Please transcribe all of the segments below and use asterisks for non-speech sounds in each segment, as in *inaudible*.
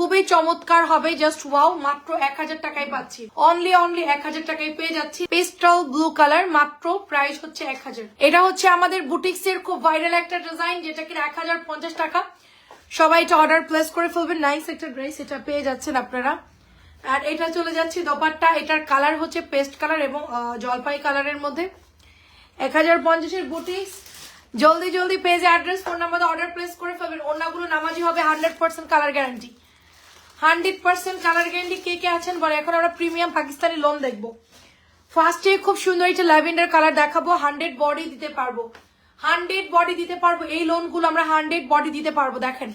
খুবই চমৎকার হবে জাস্ট ওয়াও মাত্র এক হাজার টাকায় পাচ্ছি। অনলি অনলি এক হাজার টাকায় পেয়ে যাচ্ছি। পেস্টাল ব্লু কালার মাত্র প্রাইস হচ্ছে এক হাজার। এটা হচ্ছে আমাদের বুটিক্স এর খুব ভাইরাল একটা ডিজাইন যেটা কিনা এক হাজার পঞ্চাশ টাকা। সবাই এটা অর্ডার প্লেস করে ফেলবেন। নাইস একটা ড্রেস এটা পেয়ে যাচ্ছেন আপনারা। আর এটা চলে যাচ্ছে দোপাট্টা। এটার কালার হচ্ছে পেস্ট কালার এবং জলপাই কালারের মধ্যে। এক হাজার পঞ্চাশের বুটিক্স। জলদি জলদি পেজে address phone number order place করে ফেলবেন। অন্যগুলো নামাজি হবে hundred percent colour guarantee hundred percent colour guarantee কে কে আছেন বলে এখন আমরা প্রিমিয়াম পাকিস্তানি লোন দেখব। ফার্স্টে খুব সুন্দর একটা ল্যাভেন্ডার কালার দেখাবো হান্ড্রেড বডি দিতে পারব। হান্ড্রেড বডি দিতে পারব, এই লোনগুলো আমরা হান্ড্রেড বডি দিতে পারব, দেখেন।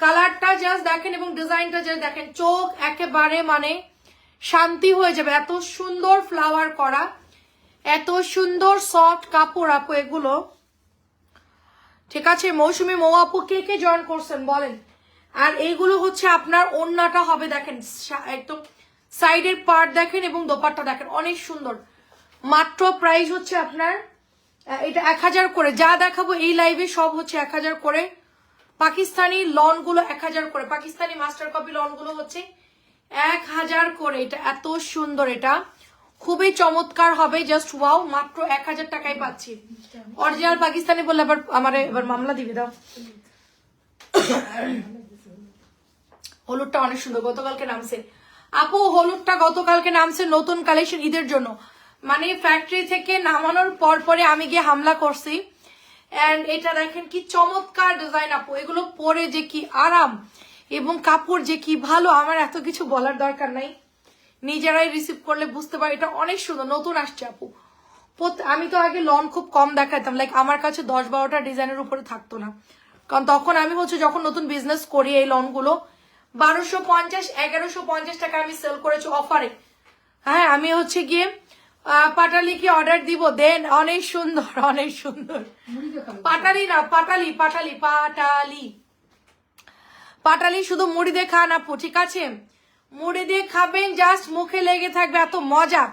কালারটা জাস্ট দেখেন এবং ডিজাইনটা জাস্ট দেখেন। চোখ একেবারে মানে শান্তি হয়ে যাবে। এত সুন্দর ফ্লাওয়ার করা, এত সুন্দর সফট কাপড় আপু এগুলো। ঠিক আছে, মৌসুমি মৌ আপু কে কে জয়েন করছেন বলেন। আর এইগুলো হচ্ছে আপনার ওন্নাটা হবে দেখেন একদম সাইডের পার্ট দেখেন এবং দোপাট্টা দেখেন, অনেক সুন্দর। মাত্র প্রাইস হচ্ছে আপনার এটা এক হাজার করে। যা দেখাবো এই লাইভে সব হচ্ছে এক হাজার করে। পাকিস্তানি লনগুলো এক হাজার করে। পাকিস্তানি মাস্টার কপি লনগুলো হচ্ছে এক হাজার করে। এটা এত সুন্দর এটা। খুবই চমৎকার হবে জাস্ট ওয়াও মাত্র এক হাজার টাকায় পাচ্ছি। অরিজিনাল পাকিস্তানি বললে আবার আমার এবার মামলা দিবে দাও। হলুদটা অনেক সুন্দর, গতকালকে নামছে। আপু, হলুদটা গতকালকে নামছে নতুন কালেকশন ঈদের জন্য। মানে ফ্যাক্টরি থেকে নামানোর পর পরে আমি গিয়ে হামলা করছি। এন্ড এটা দেখেন কি চমৎকার ডিজাইন আপু। এগুলো পরে যে কি আরাম এবং কাপড় যে কি ভালো, আমার এত কিছু বলার দরকার নাই। নিজেরাই রিসিভ করলে বুঝতে পারি, এটা অনেক সুন্দর, নতুন আসছে আপু। আমি তো আগে লন খুব কম দেখাতাম লাইক আমার কাছে দশ বারোটা ডিজাইনের উপরে থাকতো না। কারণ তখন আমি হচ্ছে যখন নতুন বিজনেস করি এই লনগুলো বারোশো পঞ্চাশ এগারোশো পঞ্চাশ টাকা আমি সেল করেছি অফারে হ্যাঁ আমি হচ্ছে গিয়ে আহ, পাটালিকে অর্ডার দিব দেন অনেক সুন্দর অনেক সুন্দর। পাটালি না পাটালি পাটালি পাটালি। পাটালি শুধু মুড়ি দিয়ে খান আপু ঠিক আছে? মুড়ি দিয়ে খাবেন জাস্ট মুখে লেগে থাকবে এত মজা।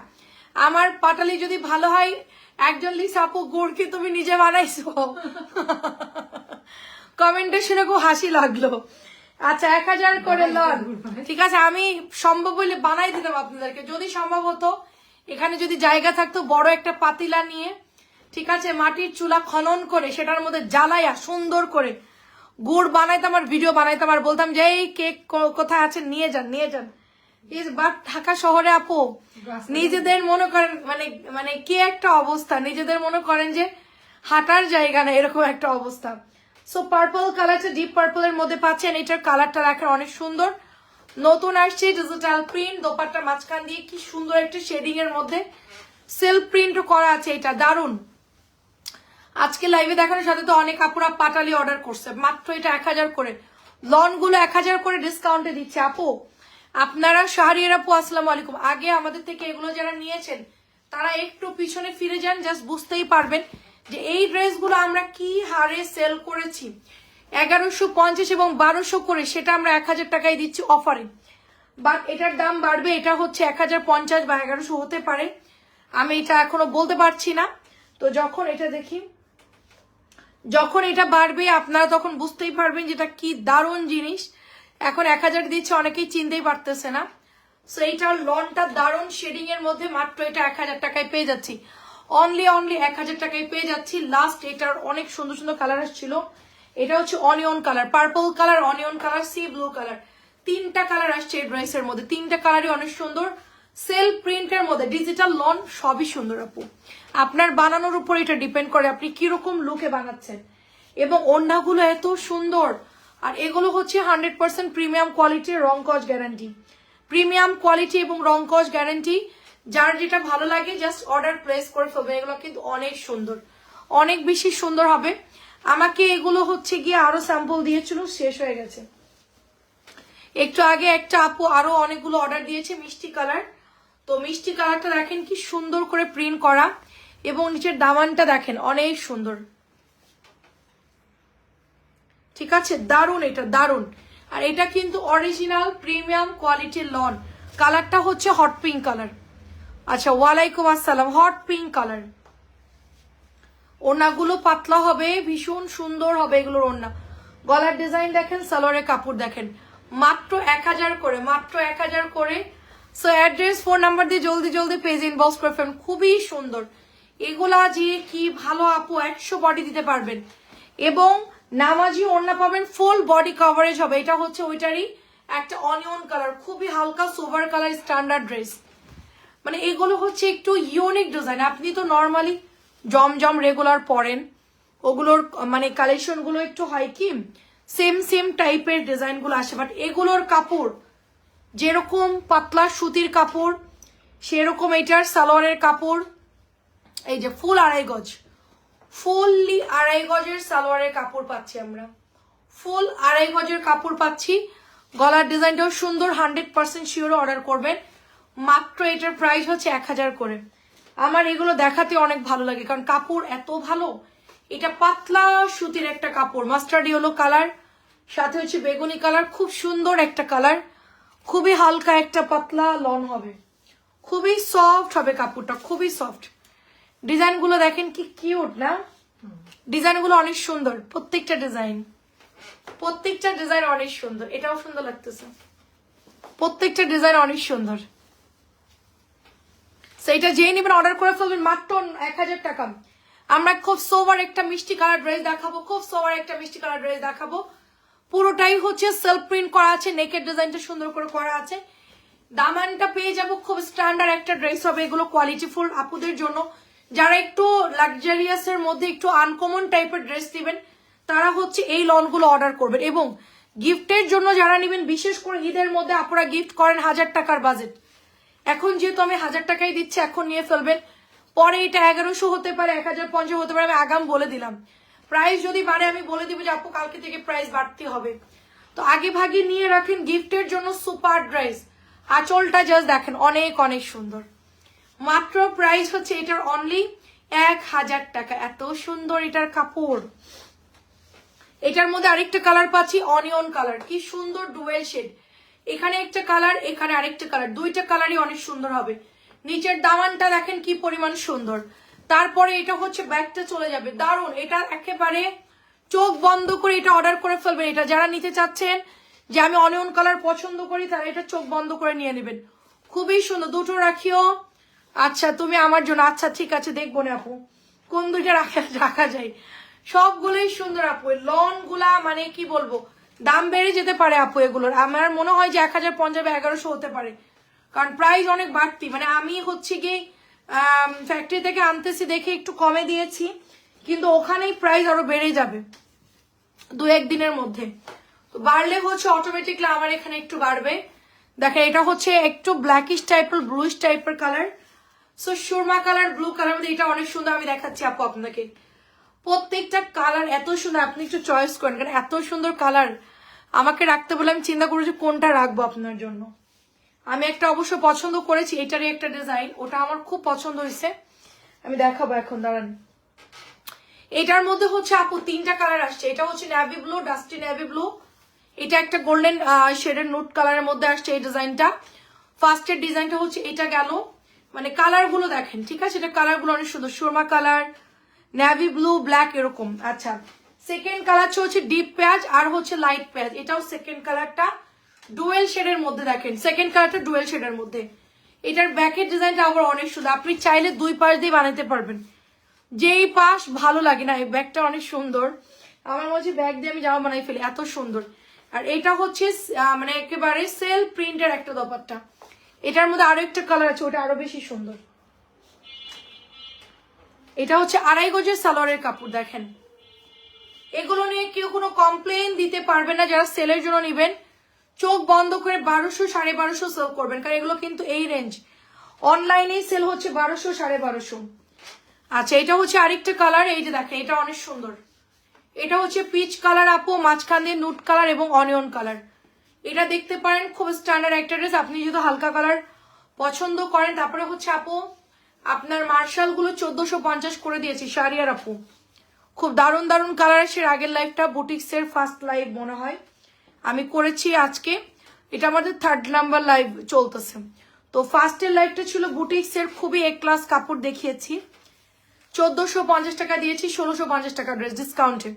আমার পাটালি যদি ভালো হয় একজন লিস আপু গুড় কি তুমি নিজে বানাইছো? *laughs* কমেন্টে শুনে খুব হাসি লাগল। আচ্ছা এক হাজার করে লন। ঠিক আছে আমি সম্ভব হলে বানাই দিতাম আপনাদেরকে। যদি সম্ভব হতো এখানে যদি জায়গা থাকতো বড় একটা পাতিলা নিয়ে ঠিক আছে মাটির চুলা খনন করে সেটার মধ্যে জ্বালাইয়া সুন্দর করে গুড় বানাইতাম আর ভিডিও বানাইতাম আর বলতাম যে এই কেক কোথায় আছে? নিয়ে যান নিয়ে যান। বাট ঢাকা শহরে আপু নিজেদের মনে করেন মানে মানে কি একটা অবস্থা। নিজেদের মনে করেন যে হাঁটার জায়গা না এরকম একটা অবস্থা। সো পার্পল কালারটা ডিপ পার্পল এর মধ্যে পাচ্ছেন। এটার কালারটা রাখার অনেক সুন্দর। নতুন আসছে ডিজিটাল প্রিন্ট দোপাট্টার মাঝখান দিয়ে কি সুন্দর একটা শেডিং এর মধ্যে সেলফ প্রিন্টও করা আছে এটা। দারুণ আজকে লাইভে দেখানোর সাথে তো অনেক আপুরা পাটালি অর্ডার করছে। মাত্র এটা এক হাজার করে। লনগুলো এক হাজার করে ডিসকাউন্টে দিচ্ছে। আপু, আপনারা শাহরিয়ার আপু, আসসালামু আলাইকুম। আগে আমাদের থেকে এগুলো যারা নিয়েছেন, তারা একটু পিছনে ফিরে যান জাস্ট বুঝতেই পারবেন। যে এই ড্রেসগুলো আমরা কি হারে সেল করেছি? এগারোশো পঞ্চাশ এবং বারোশো করে, সেটা আমরা এক হাজার টাকায় দিচ্ছি অফারে বাট এটার দাম বাড়বে, এটা হচ্ছে এক হাজার পঞ্চাশ বা এগারোশো হতে পারে। আমি এটা এখনও বলতে পারছি না। তো যখন এটা দেখি, যখন এটা বাড়বে, আপনারা তখন বুঝতেই পারবেন যেটা কি দারুণ জিনিস। এখন এক হাজার দিচ্ছে, অনেকেই চিনতেই পারতেছে না। সো এইটার লনটা দারুণ শেডিং এর মধ্যে মাত্র এটা এক হাজার টাকায় পেয়ে যাচ্ছি। অনলি অনলি এক হাজার টাকায় পেয়ে যাচ্ছি। লাস্ট এটার অনেক সুন্দর সুন্দর কালার আসছিল। এটা হচ্ছে onion colour purple colour onion colour sea blue colour তিনটা কালার আসছে এই ড্রেসের মধ্যে। তিনটা কালারই অনেক সুন্দর। সেলফ প্রিন্টের মধ্যে ডিজিটাল লন সবই সুন্দর আপু। আপনার বানানোর উপর এটা ডিপেন্ড করে আপনি কীরকম লুকে বানাচ্ছেন। এবং ওড়নাগুলো এত সুন্দর। আর এগুলো হচ্ছে হান্ড্রেড পার্সেন্ট প্রিমিয়াম কোয়ালিটির রং কজ গ্যারান্টি প্রিমিয়াম কোয়ালিটি এবং রং কজ গ্যারান্টি যার যেটা ভালো লাগে জাস্ট অর্ডার প্লেস করে ফেলবেন। এগুলো কিন্তু অনেক সুন্দর। অনেক বেশি সুন্দর হবে। আমাকে এগুলো হচ্ছে গিয়ে আরও স্যাম্পল দিয়েছিল, শেষ হয়ে গেছে। একটু আগে একটা আপু আরও অনেকগুলো অর্ডার দিয়েছে মিষ্টি কালার। তো মিষ্টি কালারটা দেখেন কি সুন্দর করে প্রিন্ট করা এবং নিচের দামানটা দেখেন, অনেক সুন্দর। ঠিক আছে? দারুণ এটা দারুণ আর এটা কিন্তু অরিজিনাল প্রিমিয়াম কোয়ালিটির লন। কালারটা হচ্ছে হট পিঙ্ক কালার আচ্ছা ওয়ালাইকুম আসসালাম। হট পিঙ্ক কালার ওড়নাগুলো পাতলা হবে, ভীষণ সুন্দর হবে এগুলোর ওড়না। গলার ডিজাইন দেখেন, সালোয়ারের কাপড় দেখেন। মাত্র এক হাজার করে, মাত্র এক হাজার করে। সো অ্যাড্রেস ফোন নাম্বার দিয়ে জলদি জলদি পেজ ইনবক্স করে ফেলুন। খুবই সুন্দর। এগুলা যে কি ভালো আপু, একশো বডি দিতে পারবেন। এবং নামাজি ওড়না পাবেন ফুল বডি কভারেজ হবে। এটা হচ্ছে ওইটারই একটা অনিয়ন কালার খুবই হালকা সোভার কালার স্ট্যান্ডার্ড ড্রেস মানে এগুলো হচ্ছে একটু ইউনিক ডিজাইন আপনি তো নর্মালি জমজম রেগুলার পরেন। ওগুলোর মানে কালেকশনগুলো একটু হয় কি সেম সেম টাইপের ডিজাইনগুলো আসে। বাট এগুলোর কাপড়, যেরকম পাতলা সুতির কাপড়, সেরকম এটার সালোয়ারের কাপড়, এই যে ফুল আড়াই গজ ফুললি আড়াই গজের সালোয়ারের কাপড় পাচ্ছি আমরা। ফুল আড়াই গজের কাপড় পাচ্ছি। গলার ডিজাইনটাও সুন্দর হান্ড্রেড পার্সেন্ট শিওর অর্ডার করবেন। মাত্র এটার প্রাইস হচ্ছে এক হাজার করে। আমার এগুলো দেখাতে অনেক ভালো লাগে, কারণ কাপড় এত ভালো, এটা পাতলা সুতির একটা কাপড়। মাস্টার্ড ইয়েলো কালার সাথে হচ্ছে বেগুনি কালার খুব সুন্দর একটা কালার খুবই হালকা একটা পাতলা লন হবে। খুবই সফট হবে কাপড়টা, খুবই সফট ডিজাইনগুলো দেখেন কি কিউট না? ডিজাইনগুলো অনেক সুন্দর, প্রত্যেকটা ডিজাইন। প্রত্যেকটা ডিজাইন অনেক সুন্দর, এটাও সুন্দর লাগতেছে। প্রত্যেকটা ডিজাইন অনেক সুন্দর। সেইটা যেই নেবেন অর্ডার করে ফেলবেন মাত্র এক হাজার টাকা। আমরা খুব সোভার একটা মিষ্টি কালার ড্রেস দেখাবো, খুব সোভার একটা মিষ্টি কালার ড্রেস দেখাবো। পুরোটাই হচ্ছে সেলফ প্রিন্ট করা আছে নেকের ডিজাইনটা সুন্দর করে করা আছে। দামানটা পেয়ে যাব খুব স্ট্যান্ডার্ড একটা ড্রেস হবে, এগুলো কোয়ালিটিফুল আপুদের জন্য। যারা একটু লাক্সারিয়াস এর মধ্যে একটু আনকমন টাইপের ড্রেস দিবেন তারা হচ্ছে এই লনগুলো অর্ডার করবেন। এবং গিফটের জন্য যারা নেবেন, বিশেষ করে ঈদের মধ্যে আপনারা গিফট করেন হাজার টাকার বাজেট এখন যেহেতু আমি হাজার টাকাই দিচ্ছি, এখন নিয়ে ফেলবেন। পরে এটা এগারোশো হতে পারে, এক হাজার পঞ্চাশ হতে পারে, আমি আগাম বলে দিলাম। প্রাইস যদি বাড়ে, আমি বলে দিব যে, আপু, কালকে থেকে প্রাইস বাড়তে হবে। তো আগে ভাগে নিয়ে রাখেন গিফটের জন্য সুপার ড্রেস আঁচলটা জাস্ট দেখেন, অনেক অনেক সুন্দর। মাত্র প্রাইস হচ্ছে এটার অনলি এক হাজার টাকা। এত সুন্দর এটার কাপড়। এটার মধ্যে আরেকটা কালার পাচ্ছি অনিয়ন কালার কি সুন্দর ডুয়েল শেড এখানে একটা কালার এখানে আরেকটা কালার দুইটা কালারই অনেক সুন্দর হবে। নিচের দামানটা দেখেন কি পরিমাণ সুন্দর। তারপরে এটা হচ্ছে ব্যাগটা চলে যাবে। দারুণ এটা একেবারে চোখ বন্ধ করে এটা অর্ডার করে ফেলবেন। এটা যারা নিতে চাচ্ছেন যে আমি অনিয়ন কালার পছন্দ করি, তারা এটা চোখ বন্ধ করে নিয়ে নেবেন। খুবই সুন্দর। দুটো রাখিও। আচ্ছা তুমি আমার জন্য। আচ্ছা ঠিক আছে, দেখব না আপু। কোন দুইটা রাখা রাখা যায়? সবগুলোই সুন্দর আপু। লনগুলা মানে কি বলব? দাম বেড়ে যেতে পারে আপু এগুলোর। আমার মনে হয় যে এক হাজার পঞ্চাশ এগারোশো হতে পারে। কারণ প্রাইস অনেক বাড়তি। মানে আমি হচ্ছে কি ফ্যাক্টরি থেকে আনতেছি দেখে একটু কমে দিয়েছি। কিন্তু ওখানেই প্রাইস আরও বেড়ে যাবে। দু একদিনের মধ্যে। তো বাড়লে হচ্ছে অটোমেটিকলি আমার এখানে একটু বাড়বে। দেখেন এটা হচ্ছে একটু ব্ল্যাকিশ টাইপের ব্লুইশ টাইপের কালার সো সুরমা কালার ব্লু কালার মধ্যে এটা অনেক সুন্দর আমি দেখাচ্ছি আপু আপনাকে। প্রত্যেকটা কালার এত সুন্দর, আপনি একটু চয়েস করেন। কারণ এত সুন্দর কালার আমাকে রাখতে বলে আমি চিন্তা করেছি কোনটা রাখব আপনার জন্য। আমি একটা অবশ্য পছন্দ করেছি, এটারই একটা ডিজাইন ওটা আমার খুব পছন্দ হয়েছে। আমি দেখাবো এখন, দাঁড়ান। এটার মধ্যে হচ্ছে আপু তিনটা কালার আসছে, এটা হচ্ছে navy blue dusty navy blue এটা একটা গোল্ডেন শেডের নোট কালারের মধ্যে আসছে এই ডিজাইনটা ফার্স্টের ডিজাইনটা হচ্ছে এটা গেল। মানে কালারগুলো দেখেন, ঠিক আছে? এটা কালারগুলো অনেক সুন্দর, সুরমা কালার ন্যাভি ব্লু ব্ল্যাক এরকম আচ্ছা। সেকেন্ড কালার হচ্ছে ডিপ পেঁয়াজ আর হচ্ছে লাইট পেঁয়াজ এটাও সেকেন্ড কালারটা ডুয়েল শেডের মধ্যে দেখেন। সেকেন্ড কালারটা ডুয়েল শেডের মধ্যে। এটার ব্যাকের ডিজাইনটা আবার অনেক সুন্দর। আপনি চাইলে দুই পাশ দিয়ে বানাতে পারবেন। যেই পাশ ভালো লাগে না, এই ব্যাগটা অনেক সুন্দর। আমার মনে হচ্ছে ব্যাগ দিয়ে আমি জামা বানাই ফেলি, এত সুন্দর। আর এটা হচ্ছে মানে একেবারে সেল প্রিন্টের একটা দপারটা এটার মধ্যে আরও একটা কালার আছে, ওটা আরও বেশি সুন্দর। এটা হচ্ছে আড়াই গজের সালোয়ারের কাপড়, দেখেন। এগুলো নিয়ে কেউ কোনো কমপ্লেন দিতে পারবে না, যারা সেলের জন্য নেবেন। চোখ বন্ধ করে বারোশো সাড়ে বারোশো সেল করবেন, কারণ এগুলো কিন্তু এই রেঞ্জ অনলাইনেই সেল হচ্ছে বারোশো সাড়ে বারোশো। আচ্ছা এটা হচ্ছে আরেকটা কালার এই যে দেখেন, এটা অনেক সুন্দর। এটা হচ্ছে পিচ কালার আপু, মাঝখান দিয়ে নুট কালার এবং অনিয়ন কালার এটা দেখতে পারেন, খুব স্ট্যান্ডার্ড একটা ড্রেস আপনি যদি হালকা কালার পছন্দ করেন, তারপরে হচ্ছে আপু, আপনার মার্শালগুলো চোদ্দশো পঞ্চাশ করে দিয়েছি শাড়িয়ার আপু। খুব দারুণ দারুণ কালার সে আগের লাইফটা বুটিক্সের ফার্স্ট লাইভ মনে হয়। আমি করেছি আজকে। এটা আমাদের থার্ড নাম্বার লাইভ চলতেছে। তো ফার্স্টের লাইভটা ছিল বুটিক্সের, খুবই এক ক্লাস কাপড় দেখিয়েছি। চোদ্দশো পঞ্চাশ টাকা দিয়েছি, ষোলোশো পঞ্চাশ টাকা ড্রেস ডিসকাউন্টে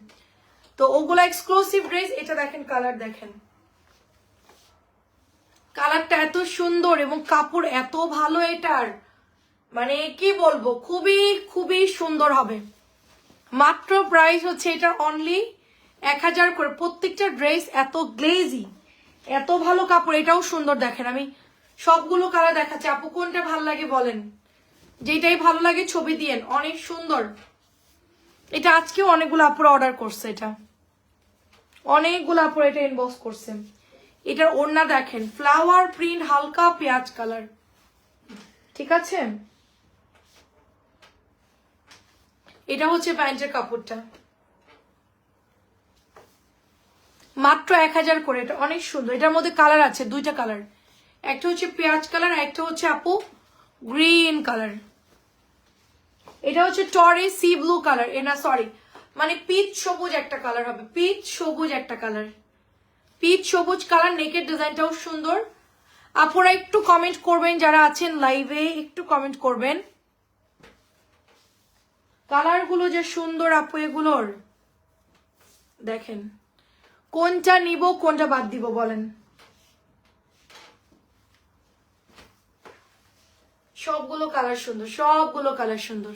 তো ওগুলো এক্সক্লুসিভ ড্রেস এটা দেখেন কালার দেখেন। কালারটা এত সুন্দর এবং কাপড় এত ভালো এটার। মানে কি বলব, খুবই খুবই সুন্দর হবে। মাত্র প্রাইস হচ্ছে এটার অনলি এক হাজার করে। প্রত্যেকটা ড্রেস এত গ্লেজি এত ভালো কাপড়, এটাও সুন্দর দেখেন। আমি সবগুলো কালার দেখাচ্ছি। আপু কোনটা ভালো লাগে বলেন? যেটাই ভালো লাগে ছবি দিয়েন, অনেক সুন্দর। এটা আজকেও অনেকগুলো আপুরা অর্ডার করছে এটা। অনেকগুলো আপুরা এটা ইনবক্স করছে। এটার ওড়না দেখেন ফ্লাওয়ার প্রিন্ট হালকা পেঁয়াজ কালার ঠিক আছে? এটা হচ্ছে প্যান্টের কাপড়টা। মাত্র এক হাজার করে, এটা অনেক সুন্দর। এটার মধ্যে কালার আছে, দুইটা কালার। একটা হচ্ছে পেঁয়াজ কালার একটা হচ্ছে আপু, গ্রিন কালার। এটা হচ্ছে টরে সি ব্লু কালার। এ না, সরি মানে পিচ সবুজ একটা কালার হবে। পিচ সবুজ একটা কালার। পিচ সবুজ কালার নেকের ডিজাইনটাও সুন্দর। আপুরা একটু কমেন্ট করবেন, যারা আছেন লাইভে একটু কমেন্ট করবেন। কালারগুলো যে সুন্দর আপু, এগুলোর। দেখেন, কোনটা নিব, কোনটা বাদ দিব, বলেন। সবগুলো কালার সুন্দর, সবগুলো কালার সুন্দর।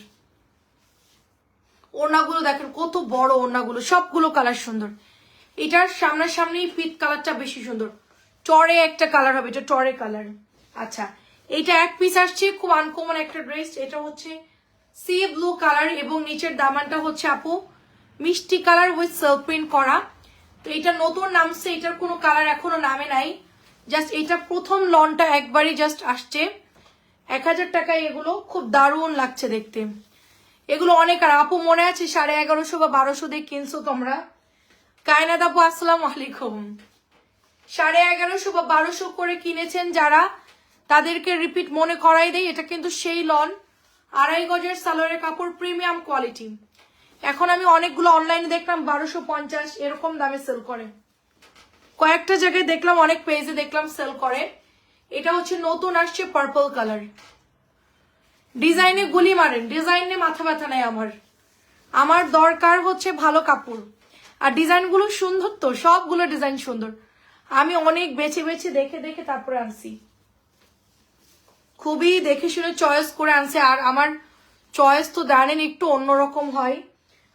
ওড়নাগুলো দেখেন, কত বড় ওড়নাগুলো, সবগুলো কালার সুন্দর। এটার সামনাসামনি পিট কালারটা বেশি সুন্দর। টরে একটা কালার হবে, এটা টরে কালার। আচ্ছা এটা এক পিস আসছে, খুব আনকমন একটা ড্রেস, এটা হচ্ছে সি ব্লু কালার এবং নিচের দামানটা হচ্ছে আপু মিষ্টি কালার উইথ সেলফ প্রিন্ট করা। তো এটা নতুন নামছে, এটার কোনো কালার এখনও নামে নাই। জাস্ট এটা প্রথম লনটা একবারই জাস্ট আসছে। এক হাজার টাকায় এগুলো খুব দারুণ লাগছে দেখতে। এগুলো অনেক আর আপু মনে আছে সাড়ে এগারোশো বা বারোশো দিয়ে কিনছো তোমরা? কায়নাত আপু, আসসালাম আলাইকুম। সাড়ে এগারোশো বা বারোশো করে কিনেছেন যারা, তাদেরকে রিপিট মনে করাই দেয় এটা কিন্তু সেই লন। আড়াই গজের সালোয়ারের কাপড় প্রিমিয়াম কোয়ালিটি এখন আমি অনেকগুলো অনলাইনে দেখলাম, বারোশো পঞ্চাশ, এরকম দামে সেল করে। কয়েকটা জায়গায় দেখলাম, অনেক পেজে দেখলাম সেল করে। এটা হচ্ছে নতুন আসছে পার্পল কালার ডিজাইনে গুলি মারেন, ডিজাইনে মাথা ব্যথা নেই আমার। আমার দরকার হচ্ছে ভালো কাপড়। আর ডিজাইনগুলো সুন্দর তো, সবগুলো ডিজাইন সুন্দর। আমি অনেক বেছে বেছে দেখে দেখে তারপরে আনছি। খুবই দেখে শুনে চয়েস করে আনছে, আর আমার চয়েস তো জানেন একটু অন্যরকম হয়।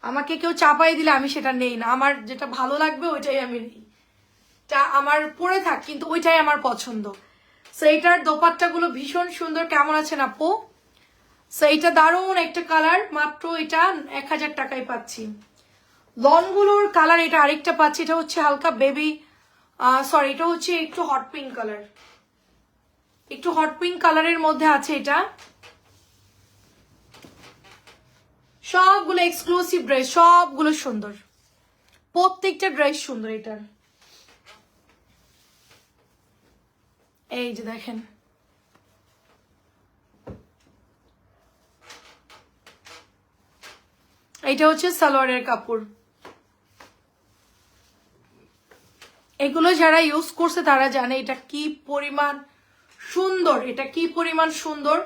আমাকে কেউ চাপাই দিলে আমি সেটা নেই না। আমার যেটা ভালো লাগবে ওইটাই আমি নেই। তা আমার পরে থাক, কিন্তু ওইটাই আমার পছন্দ। সেইটার দোপাট্টাগুলো ভীষণ সুন্দর। কেমন আছেন আপু? সেইটা দারুণ একটা কালার মাত্র এটা এক হাজার টাকায় পাচ্ছি। লনগুলোর কালার এটা আরেকটা পাচ্ছি। এটা হচ্ছে হালকা বেবি সরি এটা হচ্ছে একটু হট পিঙ্ক কালার একটু হট পিঙ্ক কালারের মধ্যে আছে এটা। সবগুলো এক্সক্লুসিভ ড্রেস সবগুলো সুন্দর। প্রত্যেকটা ড্রেস সুন্দর এটার। এই যে দেখেন। এটা হচ্ছে সালোয়ারের কাপড়। এগুলো যারা ইউজ করছে তারা জানে এটা কি পরিমাণ সুন্দর, এটা কি পরিমাণ সুন্দর?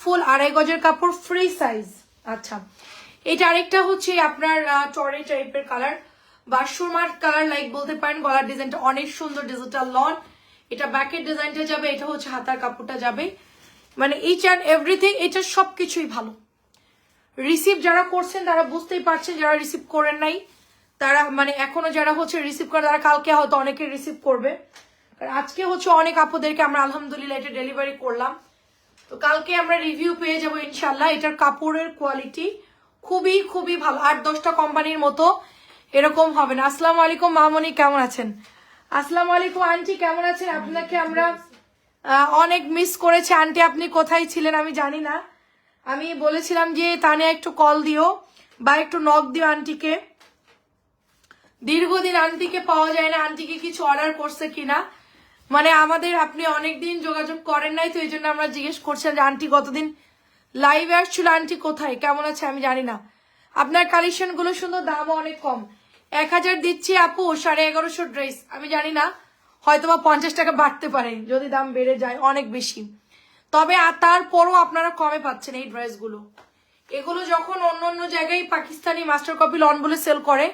ফুল আড়াই গজের কাপড় ফ্রি সাইজ আচ্ছা এটা আরেকটা হচ্ছে আপনার টরে টাইপের কালার বা সুরমার কালার লাইক বলতে পারেন, গলার ডিজাইনটা অনেক সুন্দর ডিজিটাল লন। এটা ব্যাকের ডিজাইনটা যাবে, এটা হচ্ছে হাতার কাপড়টা যাবে। মানে ইচ অ্যান্ড এভরিথিং এটা সব কিছুই ভালো। রিসিভ যারা করছেন, তারা বুঝতেই পারছেন, যারা রিসিভ করেন নাই, তারা মানে এখনও যারা হচ্ছে রিসিভ করে, তারা কালকে হয়তো অনেকে রিসিভ করবে। আজকে হচ্ছে অনেক আপুদেরকে আমরা আলহামদুলিল্লাহ এটা ডেলিভারি করলাম। তো কালকে আমরা রিভিউ পেয়ে যাব ইনশাল্লাহ এটার কাপড়ের কোয়ালিটি খুবই খুবই ভালো। আট, দশটা কোম্পানির মতো এরকম হবে না। আসসালামু আলাইকুম, মামনি কেমন আছেন? আসসালামু আলাইকুম, আন্টি কেমন আছেন? আপনাকে আমরা অনেক মিস করেছি। আন্টি, আপনি কোথায় ছিলেন আমি জানি না। আমি বলেছিলাম যে তানিয়া একটু কল দিও বা একটু নক দিও আন্টিকে। দীর্ঘদিন আন্টিকে পাওয়া যায় না। আন্টিকে কিছু অর্ডার করছে কিনা। মানে আমাদের আপনি অনেকদিন যোগাযোগ করেন নাই, তো এই জন্য আমরা জিজ্ঞেস করছিলাম যে, আন্টি, কতদিন লাইভে আসছিল? আন্টি, কোথায়? কেমন আছে? আমি জানি না। আপনার কালেকশনগুলো সুন্দর, দামও অনেক কম। এক হাজার দিচ্ছি আপু, সাড়ে এগারোশো ড্রেস। আমি জানি না হয়তো বা পঞ্চাশ টাকা বাড়তে পারে, যদি দাম বেড়ে যায় অনেক বেশি। তবে তারপরও আপনারা কমে পাচ্ছেন এই ড্রেসগুলো এগুলো যখন অন্য অন্য জায়গায় পাকিস্তানি মাস্টার কপি লন বলে সেল করে,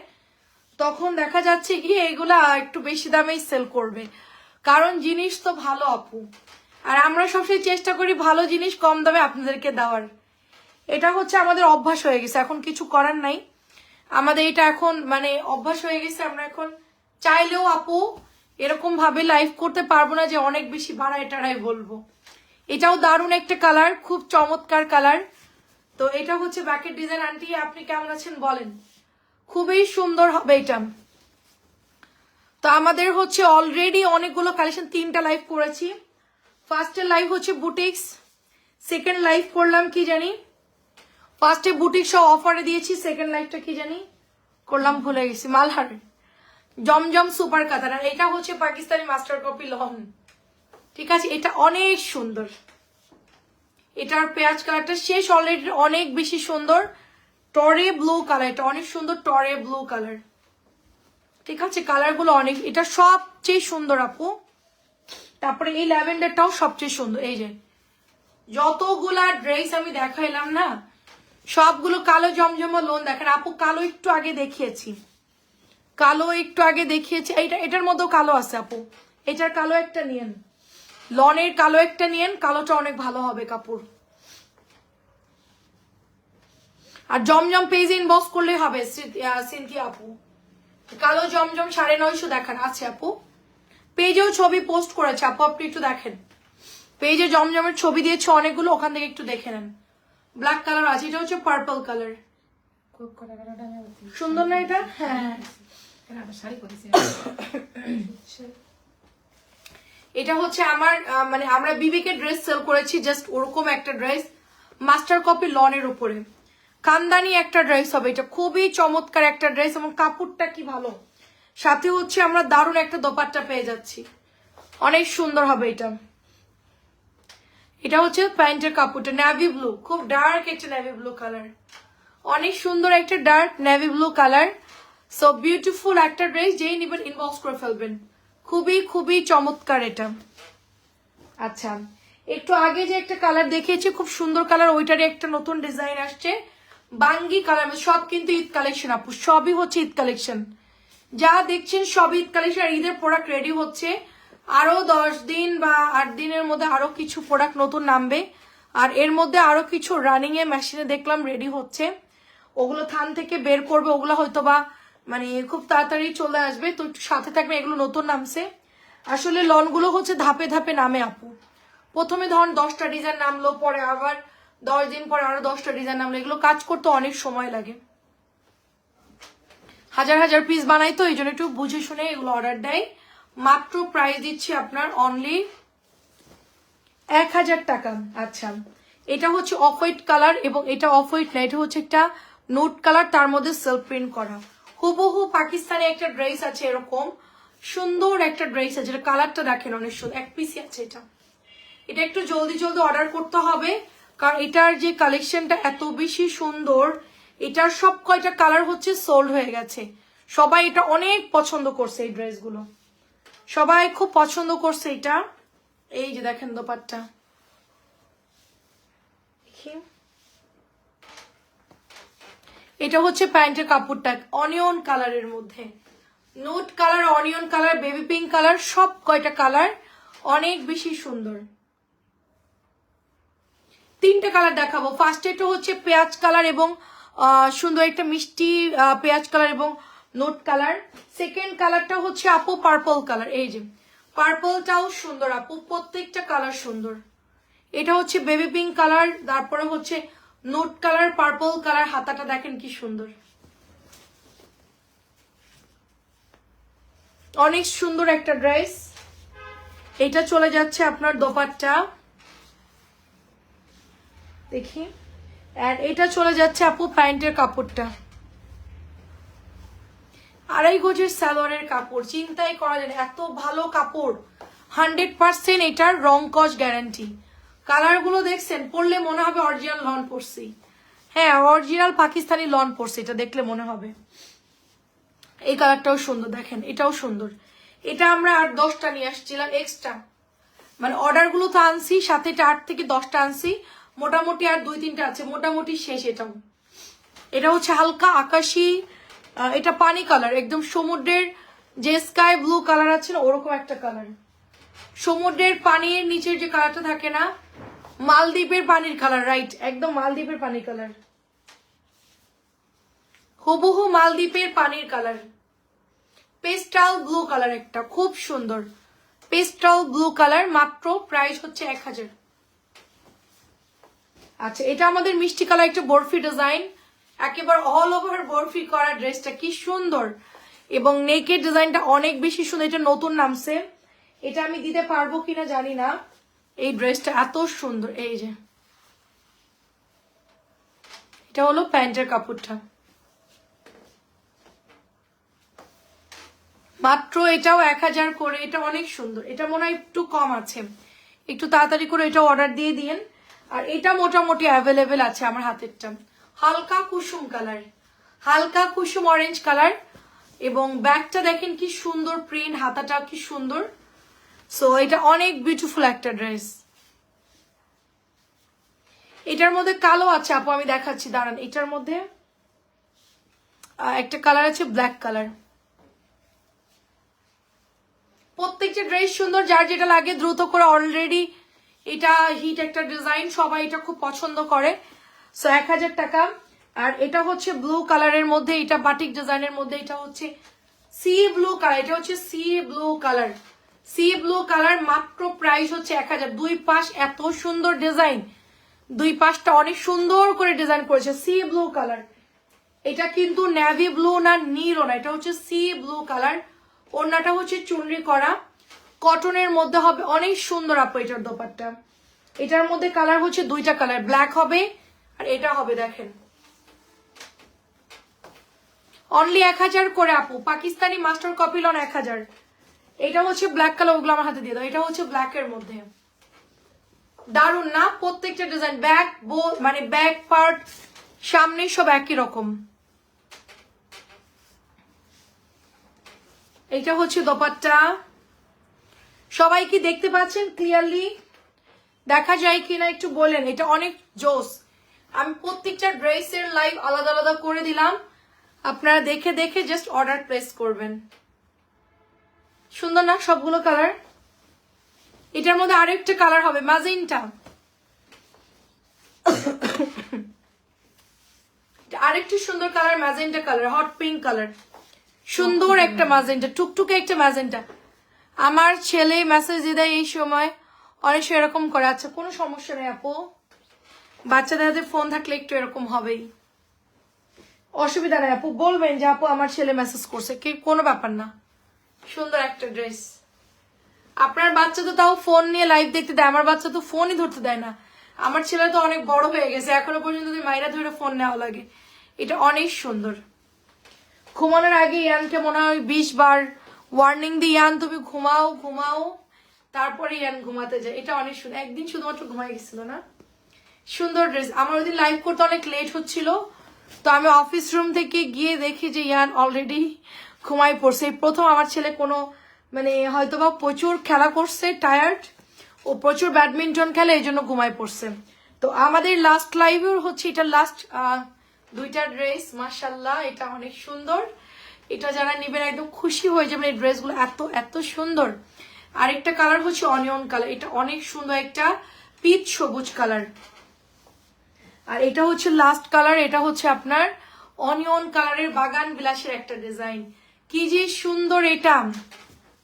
তখন দেখা যাচ্ছে কি, এগুলা একটু বেশি দামেই সেল করবে। কারণ জিনিস তো ভালো, আপু। আর আমরা সবসময় চেষ্টা করি ভালো জিনিস কম দামে আপনাদেরকে দেওয়ার। এটা হচ্ছে আমাদের অভ্যাস হয়ে গেছে। এখন কিছু করার নাই। আমাদের এটা এখন মানে অভ্যাস হয়ে গেছে। আমরা এখন চাইলেও, আপু এরকম ভাবে লাইভ করতে পারব না যে অনেক বেশি বাড়ায় টাড়ায় বলব। এটাও দারুণ একটা কালার খুব চমৎকার কালার তো এটা হচ্ছে ব্যাকের ডিজাইন আন্টি, আপনি কেমন আছেন বলেন? খুবই সুন্দর হবে এটা। তো আমাদের হচ্ছে অলরেডি অনেকগুলো কালেকশন তিনটা লাইভ করেছি। ফার্স্টের লাইভ হচ্ছে বুটিক্স সেকেন্ড লাইভ করলাম কি জানি? ফার্স্টে বুটিক সহ অফারে দিয়েছি সেকেন্ড লাইভটা কি জানি? করলাম ভুলে গেছি, মালহার। জমজম সুপার কাতার, আর এটা হচ্ছে পাকিস্তানি মাস্টার কপি লন ঠিক আছে, এটা অনেক সুন্দর। এটার পেঁয়াজ কালারটা শেষ অলরেডি অনেক বেশি সুন্দর। টরে ব্লু কালার এটা অনেক সুন্দর টরে ব্লু কালার ঠিক আছে? কালারগুলো অনেক, এটা সবচেয়ে সুন্দর আপু। তারপরে এই ল্যাভেন্ডারটাও সবচেয়ে সুন্দর, এই যে। যতগুলা ড্রেস আমি দেখাইলাম না, সবগুলো কালো জমজমা লোন দেখেন আপু, কালো একটু আগে দেখিয়েছি। কালো একটু আগে দেখিয়েছি। এটা এটার মধ্যেও কালো আছে আপু। এটার কালো একটা নিয়েন। লনের কালো একটা নিয়েন, কালোটা অনেক ভালো হবে কাপড় আর জমজম পেজ ইনবক্স করলে হবে সিনথি আপু। কালো জমজম সাড়ে নয়শো দেখান। আছে আপু পেজেও ছবি পোস্ট করেছে। আপু আপনি একটু দেখেন। পেজে জমজমের ছবি দিয়েছে অনেকগুলো ওখান থেকে একটু দেখে নেন। ব্ল্যাক কালার আছে এটা হচ্ছে পার্পল কালার। সুন্দর না এটা? হ্যাঁ। এটা হচ্ছে আমার মানে আমরা বিবেকের ড্রেস সেল করেছি জাস্ট ওরকম একটা ড্রেস মাস্টার কপি লনের উপরে। খানদানি একটা ড্রেস হবে। এটা খুবই চমৎকার একটা ড্রেস এবং কাপড়টা কি ভালো। সাথে হচ্ছে আমরা দারুণ একটা দোপাট্টা পেয়ে যাচ্ছি। অনেক সুন্দর হবে এটা। এটা হচ্ছে প্যান্টের কাপড়টা নেভি ব্লু খুব ডার্ক একটা নেভি ব্লু কালার অনেক সুন্দর একটা dark navy blue colour so beautiful একটা ড্রেস যেই নিবেন ইনবক্স করে ফেলবেন। খুবই খুবই চমৎকার এটা। আচ্ছা একটু আগে যে একটা কালার দেখিয়েছি, খুব সুন্দর কালার ওইটারই একটা নতুন ডিজাইন আসছে। বাঙ্গি কালার সব কিন্তু ঈদ কালেকশন আপু, সবই হচ্ছে ঈদ কালেকশন যা দেখছেন সব ঈদ কালেকশন আর ঈদের প্রোডাক্ট রেডি হচ্ছে। আরও দশ দিন বা আট দিনের মধ্যে আরও কিছু প্রোডাক্ট নতুন নামবে। আর এর মধ্যে আরও কিছু রানিং এ মেশিনে দেখলাম রেডি হচ্ছে। ওগুলো থান থেকে বের করবে, ওগুলো হয়তো বা মানে খুব তাড়াতাড়ি চলে আসবে। তো সাথে থাকবে, এগুলো নতুন নামছে। আসলে লনগুলো হচ্ছে ধাপে ধাপে নামে আপু। প্রথমে ধরুন দশটা ডিজাইন নামলো, পরে আবার দশ দিন পরে আরও দশটা ডিজাইন নামলো এগুলো কাজ করতে অনেক সময় লাগে। হাজার হাজার পিস বানাই তো, এই জন্য একটু বুঝে শুনে এগুলো অর্ডার দেয়। মাত্র প্রাইস দিচ্ছি আপনার অনলি এক হাজার টাকা। আচ্ছা এটা হচ্ছে অফ হোয়াইট কালার এবং এটা অফ হোয়াইট না, এটা হচ্ছে একটা নোট কালার তার মধ্যে সেলফ প্রিন্ট করা। হুবহু পাকিস্তানে একটা ড্রেস আছে এরকম, সুন্দর একটা ড্রেস আছে কালারটা দেখেন অনেক সুন্দর, এক পিসই আছে এটা। এটা একটু জলদি জলদি অর্ডার করতে হবে। কারণ এটার যে কালেকশনটা এত বেশি সুন্দর, এটার সব কয়টা কালার হচ্ছে সোল্ড হয়ে গেছে। সবাই এটা অনেক পছন্দ করছে এই ড্রেসগুলো সবাই খুব পছন্দ করছে এটা। এই যে দেখেন দোপারটা এটা হচ্ছে প্যান্টের কাপড়টা অনিয়ন কালারের মধ্যে। Nude colour onion colour baby pink colour সব কয়টা কালার অনেক বেশি সুন্দর। তিনটে কালার দেখাবো। ফার্স্ট এটা হচ্ছে পেঁয়াজ কালার এবং সুন্দর একটা মিষ্টি পেঁয়াজ কালার এবং নোট কালার সেকেন্ড কালারটা হচ্ছে আপু পার্পল কালার এই যে পার্পলটাও সুন্দর আপু, প্রত্যেকটা কালার সুন্দর। এটা হচ্ছে বেবি পিঙ্ক কালার তারপরে হচ্ছে নোট কালার পার্পল কালার হাতাটা দেখেন কি সুন্দর। অনেক সুন্দর একটা ড্রেস এটা চলে যাচ্ছে আপনার দোপাট্টা। দেখি। আর এটা চলে যাচ্ছে আপু প্যান্টের কাপড়টা। আড়াই গজের সালোয়ারের কাপড়। চিন্তাই করা যায় এত ভালো কাপড়। হান্ড্রেড পার্সেন্ট এটার রং কস গ্যারান্টি। কালারগুলো দেখছেন, পরলে মনে হবে অরিজিনাল লন পরছি। হ্যাঁ অরিজিনাল পাকিস্তানি লন পরছি, এটা দেখলে মনে হবে। এই কালারটাও সুন্দর, দেখেন, এটাও সুন্দর। এটা আমরা আর দশটা নিয়ে আসছিলাম এক্সট্রা মানে অর্ডারগুলো তো আনছি, সাথে এটা আট থেকে দশটা আনছি। মোটামুটি আর দুই তিনটা আছে, মোটামুটি শেষ এটাও। এটা হচ্ছে হালকা আকাশি এটা পানি কালার, একদম সমুদ্রের যে স্কাই ব্লু কালার আছে না, ওরকম একটা কালার। সমুদ্রের পানির নিচের যে কালারটা থাকে না, মালদ্বীপের পানির কালার রাইট একদম মালদ্বীপের পানির কালার। হুবহু মালদ্বীপের পানির কালার। পেস্টাল ব্লু কালার একটা, খুব সুন্দর। পেস্টাল ব্লু কালার, মাত্র প্রাইস হচ্ছে এক হাজার। আচ্ছা এটা আমাদের মিষ্টি কালার একটা বরফি ডিজাইন। একেবারে অল ওভার বরফি করা ড্রেসটা কি সুন্দর। এবং নেকের ডিজাইনটা অনেক বেশি সুন্দর, এটা নতুন নামছে। এটা আমি দিতে পারব কিনা জানি না। এই ড্রেসটা এত সুন্দর, এই যে। এটা হলো প্যান্টের কাপড়টা। মাত্র এটাও এক হাজার করে, এটা অনেক সুন্দর। এটা মনে হয় একটু কম আছে। একটু তাড়াতাড়ি করে এটা অর্ডার দিয়ে দিন আর এটা মোটামুটি অ্যাভেলেবেল আছে আমার হাতেরটা। হালকা কুসুম কালার হালকা কুসুম অরেঞ্জ কালার এবং ব্যাগটা দেখেন কি সুন্দর প্রিন্ট হাতাটা কি সুন্দর। সো এটা অনেক বিউটিফুল একটা ড্রেস এটার মধ্যে কালো আছে, আপু, আমি দেখাচ্ছি, দাঁড়ান। এটার মধ্যে একটা কালার আছে ব্ল্যাক কালার প্রত্যেকটা ড্রেস সুন্দর, যার যেটা লাগে দ্রুত করে অলরেডি এটা হিট একটা ডিজাইন সবাই এটা খুব পছন্দ করে। সো এক হাজার টাকা। আর এটা হচ্ছে ব্লু কালারের মধ্যে, এটা বাটিক ডিজাইনের মধ্যে, এটা হচ্ছে সি ব্লু কালার এটা হচ্ছে sea blue colour sea blue colour মাত্র প্রাইস হচ্ছে এক হাজার। দুই পাশ এত সুন্দর ডিজাইন দুই পাশটা অনেক সুন্দর করে ডিজাইন করেছে সি ব্লু কালার এটা কিন্তু নেভি ব্লু না নীলও না, এটা হচ্ছে সি ব্লু কালার ওড়নাটা হচ্ছে চুনরি করা। কটনের মধ্যে হবে। অনেক সুন্দর আপু এটার দোপাট্টা। এটার মধ্যে কালার হচ্ছে দুইটা কালার, ব্ল্যাক হবে আর এটা হবে দেখেন। অনলি এক হাজার করে আপু, পাকিস্তানি মাস্টার কপি লন এক হাজার। এটা হচ্ছে ব্ল্যাক কালার ওগুলো আমার হাতে দিয়ে দাও। এটা হচ্ছে ব্ল্যাক এর মধ্যে। দারুণ না? প্রত্যেকটা ডিজাইন ব্যাক বো মানে ব্যাক পার্ট সামনে সব একই রকম। এটা হচ্ছে দোপাট্টা। সবাই কি দেখতে পাচ্ছেন ক্লিয়ারলি দেখা যায় কিনা একটু বলেন, এটা অনেক জোস। আমি প্রত্যেকটা ড্রেসের লাইভ আলাদা আলাদা করে দিলাম। আপনারা দেখে দেখে জাস্ট অর্ডার প্লেস করবেন। সুন্দর না সবগুলো কালার এটার মধ্যে আরেকটা কালার হবে ম্যাজেন্টা আরেকটি সুন্দর colour magenta colour hot pink colour সুন্দর একটা ম্যাজেন্টা টুকটুকে একটা ম্যাজেন্টা আমার ছেলে মেসেজ দিয়ে এই সময়। অনেক সেরকম করে। আচ্ছা কোনো সমস্যা নেই আপু। বাচ্চাদের হাতে ফোন থাকলে একটু এরকম হবেই। অসুবিধা নেই আপু। বলবেন যে আপু, আমার ছেলে মেসেজ করছে। কি, কোনো ব্যাপার না। সুন্দর একটা ড্রেস আপনার বাচ্চা তো তাও ফোন নিয়ে লাইভ দেখতে দেয়। আমার বাচ্চা তো ফোনই ধরতে দেয় না। আমার ছেলে তো অনেক বড় হয়ে গেছে। এখনও পর্যন্ত মাইরা ধরে ফোন নেওয়া লাগে। এটা অনেক সুন্দর। ঘুমানোর আগে ইয়ানকে মনে হয় বিশ বার ওয়ার্নিং দিই ইয়ান, তুমি ঘুমাও ঘুমাও। তারপরে ইয়ান ঘুমাতে যায়। এটা অনেক সুন্দর একদিন শুধুমাত্র ঘুমাই গেছিল না? সুন্দর ড্রেস আমার ওই দিন লাইভ করতে অনেক লেট হচ্ছিল। তো আমি অফিস রুম থেকে গিয়ে দেখি যে ইয়ান অলরেডি ঘুমাই পড়ছে। প্রথম আমার ছেলে কোনো মানে হয়তোবা প্রচুর খেলা করছে টায়ার্ড ও প্রচুর ব্যাডমিন্টন খেলে, এই জন্য ঘুমাই পড়ছে। তো আমাদের লাস্ট লাইভের হচ্ছে, এটা লাস্ট দুইটা ড্রেস মার্শাল্লাহ এটা অনেক সুন্দর। এটা যারা নেবেন একদম খুশি হয়ে যাবেন এই ড্রেসগুলো এত এত সুন্দর। আরেকটা কালার হচ্ছে অনিয়ন কালার এটা অনেক সুন্দর একটা পিচ সবুজ কালার আর এটা হচ্ছে লাস্ট কালার এটা হচ্ছে আপনার অনিয়ন কালারের বাগান বিলাসের একটা ডিজাইন কি যে সুন্দর এটা।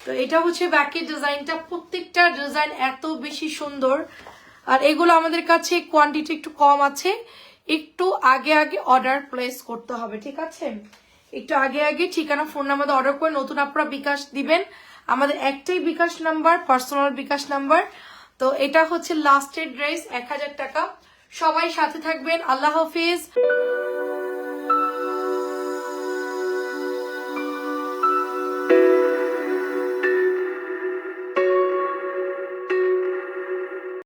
তো এটা হচ্ছে ব্যাকের ডিজাইনটা প্রত্যেকটা ডিজাইন এত বেশি সুন্দর। আর এগুলো আমাদের কাছে কোয়ান্টিটি একটু কম আছে, একটু আগে আগে অর্ডার প্লেস করতে হবে, ঠিক আছে? একটু আগে আগে ঠিকানা, ফোন নাম্বার অর্ডার করে নতুন আপনারা বিকাশ দিবেন। আমাদের একটাই bKash number personal bKash number. তো এটা হচ্ছে লাস্টের ড্রেস এক হাজার টাকা। সবাই সাথে থাকবেন। আল্লাহ হাফিজ।